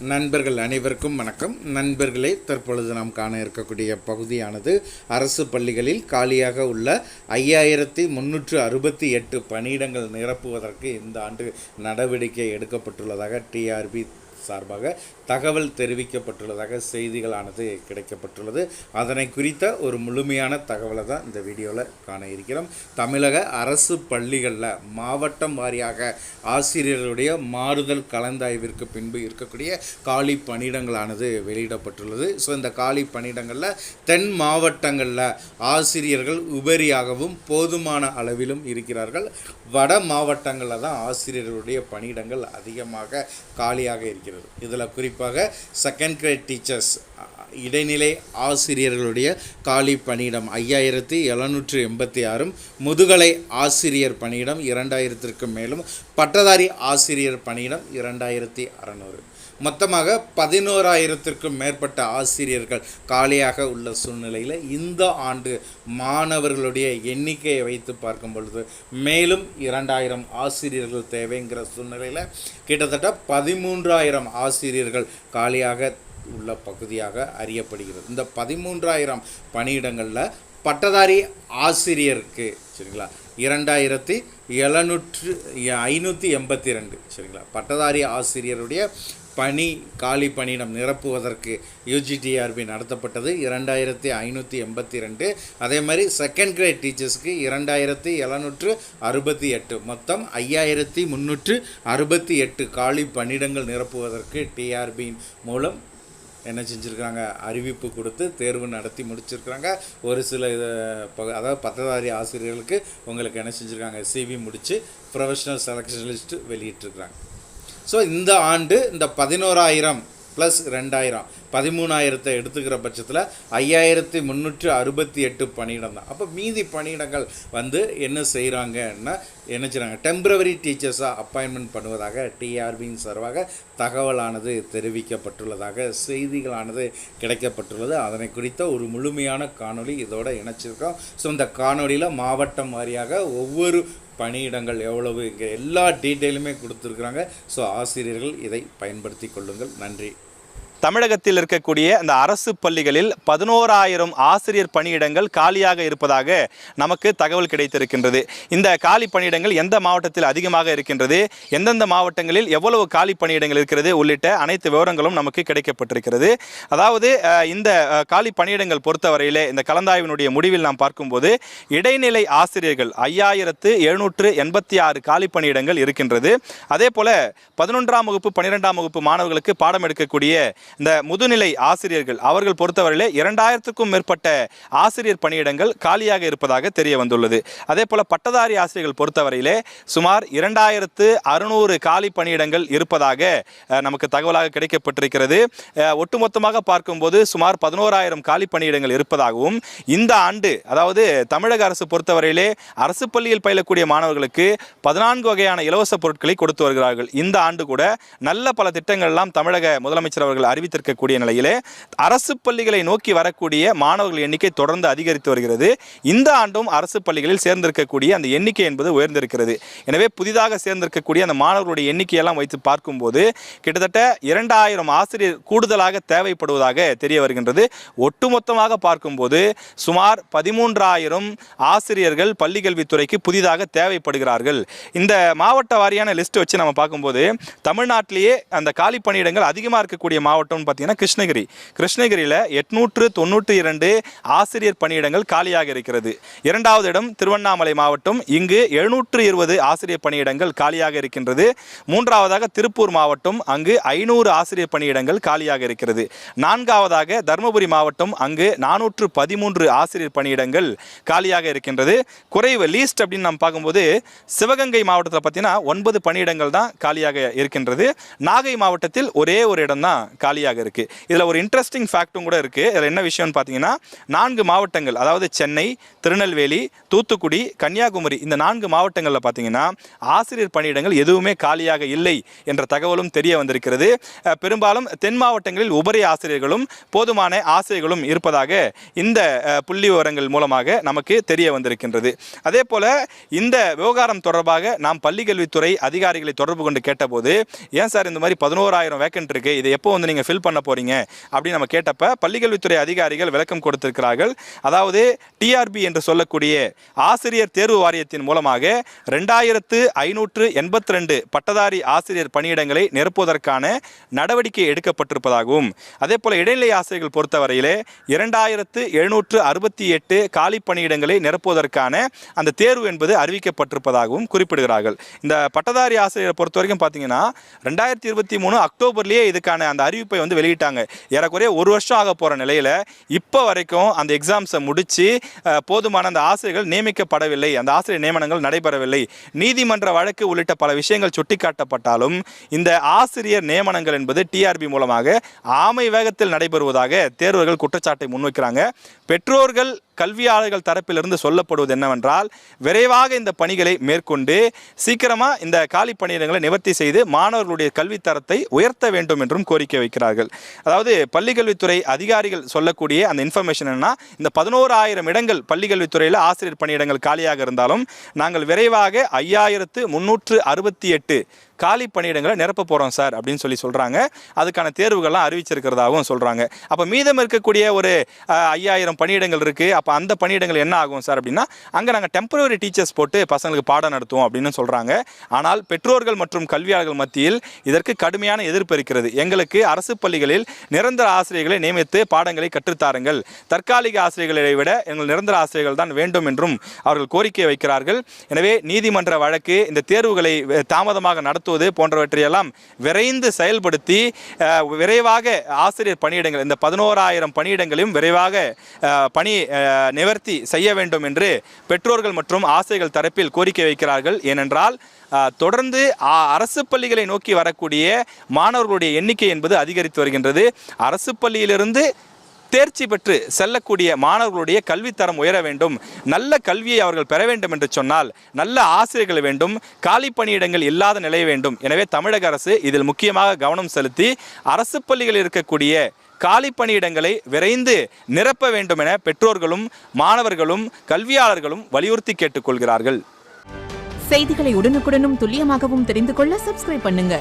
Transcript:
நண்பர்கள் அனைவருக்கும் வணக்கம். நண்பர்களே தற்பொழுது நாம் காண இருக்கக்கூடிய பகுதியானது அரசு பள்ளிகளில் காலியாக உள்ள ஐயாயிரத்தி முன்னூற்று அறுபத்தி எட்டு பணியிடங்கள் நிரப்புவதற்கு இந்த ஆண்டு நடவடிக்கை எடுக்கப்பட்டுள்ளதாக டிஆர்பி சார்பாக தகவல் தெரிவிக்கப்பட்டுள்ளதாக செய்திகளானது கிடைக்கப்பட்டுள்ளது. அதனை குறித்த ஒரு முழுமையான தகவலை தான் இந்த வீடியோவில் காண இருக்கிறோம். தமிழக அரசு பள்ளிகளில் மாவட்டம் வாரியாக ஆசிரியர்களுடைய மாறுதல் கலந்தாய்விற்கு பின்பு இருக்கக்கூடிய காலி பணியிடங்களானது வெளியிடப்பட்டுள்ளது. ஸோ இந்த காலி பணியிடங்களில் தென் மாவட்டங்களில் ஆசிரியர்கள் உபரியாகவும் போதுமான அளவிலும் இருக்கிறார்கள். வட மாவட்டங்களில் தான் ஆசிரியர்களுடைய பணியிடங்கள் அதிகமாக காலியாக இருக்கிறது. இதில் குறிப்பாக செகண்ட் கிரேட் டீச்சர்ஸ் இடைநிலை ஆசிரியர்களுடைய காலி பணியிடம் ஐயாயிரத்தி எழுநூற்று எண்பத்தி ஆறும் முதுகலை ஆசிரியர் பணியிடம் இரண்டாயிரத்திற்கும் மேலும் பட்டதாரி ஆசிரியர் பணியிடம் இரண்டாயிரத்தி அறநூறு. மொத்தமாக பதினோராயிரத்திற்கும் மேற்பட்ட ஆசிரியர்கள் காலியாக உள்ள சூழ்நிலையில் இந்த ஆண்டு மாணவர்களுடைய எண்ணிக்கையை வைத்து பார்க்கும் பொழுது மேலும் இரண்டாயிரம் ஆசிரியர்கள் தேவைங்கிற சூழ்நிலையில் கிட்டத்தட்ட பதிமூன்றாயிரம் ஆசிரியர்கள் காலியாக உள்ள பகுதியாக அறியப்படுகிறது. இந்த பதிமூன்றாயிரம் பணியிடங்களில் பட்டதாரி ஆசிரியருக்கு சரிங்களா? இரண்டாயிரத்தி எழுநூற்று ஐநூற்றி எண்பத்தி ரெண்டு சரிங்களா? பட்டதாரி ஆசிரியருடைய பணி காலி பணியிடம் நிரப்புவதற்கு யூஜிடிஆர்பி நடத்தப்பட்டது இரண்டாயிரத்தி ஐநூற்றி எண்பத்தி ரெண்டு. அதே மாதிரி செகண்ட் கிரேட் டீச்சர்ஸ்க்கு இரண்டாயிரத்தி எழுநூற்று அறுபத்தி எட்டு. மொத்தம் ஐயாயிரத்தி முந்நூற்று அறுபத்தி எட்டு காலி பணியிடங்கள் நிரப்புவதற்கு டிஆர்பியின் மூலம் என்ன செஞ்சுருக்காங்க அறிவிப்பு கொடுத்து தேர்வு நடத்தி முடிச்சிருக்கிறாங்க. ஒரு சில இது ப- அதாவது பட்டதாரி ஆசிரியர்களுக்கு உங்களுக்கு என்ன செஞ்சுருக்காங்க? சிவி முடித்து ப்ரொஃபஷனல் செலெக்ஷன் லிஸ்ட்டு வெளியிட்டிருக்கிறாங்க. ஸோ இந்த ஆண்டு இந்த பதினோராயிரம் ப்ளஸ் ரெண்டாயிரம் பதிமூணாயிரத்தை எடுத்துக்கிற பட்சத்தில் ஐயாயிரத்தி முந்நூற்றி அறுபத்தி எட்டு பணியிடம் தான். அப்போ மீதி பணியிடங்கள் வந்து என்ன செய்கிறாங்கன்னா என்ன செய்கிறாங்க டெம்பரவரி டீச்சர்ஸாக அப்பாயின்மெண்ட் பண்ணுவதாக டிஆர்பியின் சார்பாக தகவலானது தெரிவிக்கப்பட்டுள்ளதாக செய்திகளானது கிடைக்கப்பட்டுள்ளது. அதனை குறித்த ஒரு முழுமையான காணொளி இதோடு இணைச்சிருக்கோம். ஸோ இந்த காணொளியில் மாவட்டம் வாரியாக ஒவ்வொரு பணியிடங்கள் எவ்வளவு இங்கே எல்லா டீட்டெயிலுமே கொடுத்துருக்குறாங்க. ஸோ ஆசிரியர்கள் இதை பயன்படுத்தி கொள்ளுங்கள். நன்றி. தமிழகத்தில் இருக்கக்கூடிய அந்த அரசு பள்ளிகளில் பதினோராயிரம் ஆசிரியர் பணியிடங்கள் காலியாக இருப்பதாக நமக்கு தகவல் கிடைத்திருக்கின்றது. இந்த காலி பணியிடங்கள் எந்த மாவட்டத்தில் அதிகமாக இருக்கின்றது? எந்தெந்த மாவட்டங்களில் எவ்வளவு காலி பணியிடங்கள் இருக்கிறது? உள்ளிட்ட அனைத்து விவரங்களும் நமக்கு கிடைக்கப்பட்டிருக்கிறது. அதாவது இந்த காலி பணியிடங்கள் பொறுத்தவரையிலே இந்த கலந்தாய்வினுடைய முடிவில் நாம் பார்க்கும்போது இடைநிலை ஆசிரியர்கள் ஐயாயிரத்து எழுநூற்று எண்பத்தி ஆறு காலி பணியிடங்கள் இருக்கின்றது. அதே போல பதினொன்றாம் வகுப்பு பன்னிரெண்டாம் வகுப்பு மாணவர்களுக்கு பாடம் எடுக்கக்கூடிய இந்த முதுநிலை ஆசிரியர்கள் அவர்கள் பொறுத்தவரையிலே இரண்டாயிரத்துக்கும் மேற்பட்ட ஆசிரியர் பணியிடங்கள் காலியாக இருப்பதாக தெரிய வந்துள்ளது. அதே போல பட்டதாரி ஆசிரியர்கள் பொறுத்தவரையிலே சுமார் இரண்டாயிரத்து அறுநூறு காலி பணியிடங்கள் இருப்பதாக நமக்கு தகவலாக கிடைக்கப்பட்டிருக்கிறது. ஒட்டுமொத்தமாக பார்க்கும்போது சுமார் பதினோராயிரம் காலி பணியிடங்கள் இருப்பதாகவும் இந்த ஆண்டு அதாவது தமிழக அரசு பொறுத்தவரையிலே அரசு பள்ளியில் பயிலக்கூடிய மாணவர்களுக்கு பதினான்கு வகையான இலவச பொருட்களை கொடுத்து வருகிறார்கள். இந்த ஆண்டு கூட நல்ல பல திட்டங்கள்லாம் தமிழக முதலமைச்சர் அவர்கள் அறிவித்திருக்கக்கூடிய நிலையிலே அரசு பள்ளிகளை நோக்கி வரக்கூடிய மாணவர்கள் எண்ணிக்கை தொடர்ந்து அதிகரித்து வருகிறது. இந்த ஆண்டும் அரசு பள்ளிகளில் சேர்ந்திருக்கக்கூடிய அந்த எண்ணிக்கை என்பது உயர்ந்திருக்கிறது. எனவே புதிதாக சேர்ந்திருக்கக்கூடிய அந்த மாணவர்களுடைய எண்ணிக்கையெல்லாம் வைத்து பார்க்கும்போது கிட்டத்தட்ட இரண்டாயிரம் ஆசிரியர் கூடுதலாக தேவைப்படுவதாக தெரிய வருகின்றது. ஒட்டுமொத்தமாக பார்க்கும்போது சுமார் பதிமூன்றாயிரம் ஆசிரியர்கள் பள்ளிக்கல்வித்துறைக்கு புதிதாக தேவைப்படுகிறார்கள். இந்த மாவட்ட வாரியான லிஸ்ட் வச்சு நம்ம பார்க்கும்போது தமிழ்நாட்டிலேயே அந்த காலி பணியிடங்கள் அதிகமாக இருக்கக்கூடிய மாவட்டம்னு பார்த்தீங்கன்னா கிருஷ்ணகிரி. கிருஷ்ணகிரியில் எட்நூற்று தொண்ணூற்றி இரண்டு ஆசிரியர் பணியிடங்கள் காலியாக இருக்கிறது. இரண்டாவது இடம் திருவண்ணாமலை மாவட்டம். இங்கு எழுநூற்று இருபது ஆசிரியர் பணியிடங்கள் காலியாக இருக்கின்றது. மூன்றாவதாக திருப்பூர் மாவட்டம். அங்கு ஐநூறு ஆசிரியர் பணியிடங்கள் காலியாக இருக்கிறது. நான்காவதாக தருமபுரி மாவட்டம். அங்கு நானூற்று பதிமூன்று ஆசிரியர் பணியிடங்கள் காலியாக இருக்கின்றது. குறைவு லீஸ்ட் அப்படின்னு நம்ம பார்க்கும்போது சிவகங்கை மாவட்டத்தில் பார்த்தீங்கன்னா ஒன்பது பணியிடங்கள் தான் காலியாக இருக்கின்றது. நாகை மாவட்டத்தில் ஒரே ஒரு இடம் தான் காலி காலியாக இருக்குது இதில் ஒரு இன்ட்ரெஸ்டிங் ஃபேக்ட்டும் கூட இருக்குது இதில் என்ன விஷயம்னு பார்த்தீங்கன்னா நான்கு மாவட்டங்கள் அதாவது சென்னை திருநெல்வேலி தூத்துக்குடி கன்னியாகுமரி இந்த நான்கு மாவட்டங்களில் பார்த்தீங்கன்னா ஆசிரியர் பணியிடங்கள் எதுவுமே காலியாக இல்லை என்ற தகவலும் தெரிய வந்திருக்கிறது. பெரும்பாலும் தென் மாவட்டங்களில் உபரி ஆசிரியர்களும் போதுமான ஆசிரியர்களும் இருப்பதாக இந்த புள்ளி விவரங்கள் மூலமாக நமக்கு தெரிய வந்திருக்கின்றது. அதே போல இந்த விவகாரம் தொடர்பாக நாம் பள்ளிக்கல்வித்துறை அதிகாரிகளை தொடர்பு கொண்டு கேட்டபோது ஏன் சார் இந்த மாதிரி பதினோராயிரம் வேக்கன்ட் இருக்கு? இதை எப்போ வந்து நீங்கள் ஃபில் பண்ண போகிறீங்க அப்படின்னு நம்ம கேட்டப்ப பள்ளிக்கல்வித்துறை அதிகாரிகள் விளக்கம் கொடுத்திருக்கிறார்கள். அதாவது டிஆர்பி என்று சொல்லக்கூடிய ஆசிரியர் தேர்வு வாரியத்தின் மூலமாக ரெண்டாயிரத்து ஐநூற்று எண்பத்தி ரெண்டு பட்டதாரி ஆசிரியர் பணியிடங்களை நிரப்புவதற்கான நடவடிக்கை எடுக்கப்பட்டிருப்பதாகவும் அதே போல் இடைநிலை ஆசிரியர்கள் பொறுத்தவரையிலே இரண்டாயிரத்து எழுநூற்று அறுபத்தி எட்டு காலி பணியிடங்களை நிரப்புவதற்கான அந்த தேர்வு என்பது அறிவிக்கப்பட்டிருப்பதாகவும் குறிப்பிடுகிறார்கள். இந்த பட்டதாரி ஆசிரியரை பொறுத்த வரைக்கும் பார்த்தீங்கன்னா ரெண்டாயிரத்தி இருபத்தி மூணு அக்டோபர்லேயே இதுக்கான அந்த அறிவிப்பு வந்து வெளியிட்டாங்க. ஏறக்குறைய ஒரு வருஷம் ஆக போகிற நிலையில் இப்போ வரைக்கும் அந்த எக்ஸாம்ஸை முடித்து போதுமான அந்த ஆசிரியர்கள் நியமிக்கப்படவில்லை. அந்த ஆசிரியர் நியமனங்கள் நடைபெறவில்லை. நீதிமன்ற வழக்கு உள்ளிட்ட பல விஷயங்கள் சுட்டிக்காட்டப்பட்டாலும் இந்த ஆசிரியர் நியமனங்கள் என்பது டிஆர்பி மூலமாக ஆமை வேகத்தில் நடைபெறுவதாக தேர்வர்கள் குற்றச்சாட்டை முன்வைக்கிறாங்க. பெற்றோர்கள் கல்வியாளர்கள் தரப்பிலிருந்து சொல்லப்படுவது என்னவென்றால் விரைவாக இந்த பணிகளை மேற்கொண்டு சீக்கிரமாக இந்த காலி பணியிடங்களை நிவர்த்தி செய்து மாணவர்களுடைய கல்வித்தரத்தை உயர்த்த வேண்டும் என்றும் கோரிக்கை வைக்கிறார்கள். அதாவது பள்ளிக்கல்வித்துறை அதிகாரிகள் சொல்லக்கூடிய அந்த இன்ஃபர்மேஷன் என்னன்னா இந்த பதினோராயிரம் இடங்கள் பள்ளிக்கல்வித்துறையில் ஆசிரியர் பணியிடங்கள் காலியாக இருந்தாலும் நாங்கள் விரைவாக ஐயாயிரத்து முன்னூற்று அறுபத்தி எட்டு காலி பணியிடங்களை நிரப்ப போகிறோம் சார் அப்படின்னு சொல்லி சொல்கிறாங்க அதுக்கான தேர்வுகள்லாம் அறிவிச்சிருக்கிறதாகவும் சொல்கிறாங்க அப்போ மீதம் இருக்கக்கூடிய ஒரு ஐயாயிரம் பணியிடங்கள் இருக்குது அப்போ அந்த பணியிடங்கள் என்ன ஆகும் சார் அப்படின்னா அங்கே நாங்கள் டெம்பரவரி டீச்சர்ஸ் போட்டு பசங்களுக்கு பாடம் நடத்துவோம் அப்படின்னு சொல்கிறாங்க ஆனால் பெற்றோர்கள் மற்றும் கல்வியாளர்கள் மத்தியில் இதற்கு கடுமையான எதிர்ப்பு இருக்கிறது. எங்களுக்கு அரசு பள்ளிகளில் நிரந்தர ஆசிரியர்களை நியமித்து பாடங்களை கற்றுத்தாருங்கள். தற்காலிக ஆசிரியர்களை விட எங்கள் நிரந்தர ஆசிரியர்கள் தான் வேண்டும் என்றும் அவர்கள் கோரிக்கை வைக்கிறார்கள். எனவே நீதிமன்ற வழக்கு இந்த தேர்வுகளை தாமதமாக நடத்த நடத்துவது போன்றவற்றையெல்லாம் விரைந்து செயல்படுத்தி விரைவாக ஆசிரியர் பணியிடங்கள் இந்த பதினோராயிரம் பணியிடங்களையும் விரைவாக பணி நிவர்த்தி செய்ய வேண்டும் என்று பெற்றோர்கள் மற்றும் ஆசிரியர்கள் தரப்பில் கோரிக்கை வைக்கிறார்கள். ஏனென்றால் தொடர்ந்து அரசு பள்ளிகளை நோக்கி வரக்கூடிய மாணவர்களுடைய எண்ணிக்கை என்பது அதிகரித்து வருகின்றது. அரசு பள்ளியிலிருந்து தேர்ச்சி பெற்று செல்லக்கூடிய மாணவர்களுடைய கல்வித்தரம் உயர வேண்டும். நல்ல கல்வியை அவர்கள் பெற வேண்டும் என்று சொன்னால் நல்ல ஆசிரியர்கள் வேண்டும் காலி பணியிடங்கள் இல்லாத நிலை வேண்டும். எனவே தமிழக அரசு இதில் முக்கியமாக கவனம் செலுத்தி அரசு பள்ளிகளில் இருக்கக்கூடிய காலி பணியிடங்களை விரைந்து நிரப்ப வேண்டும் என பெற்றோர்களும் மாணவர்களும் கல்வியாளர்களும் வலியுறுத்தி கேட்டுக்கொள்கிறார்கள். செய்திகளை உடனுக்குடனும் துல்லியமாகவும் தெரிந்து கொள்ள சப்ஸ்கிரைப் பண்ணுங்க.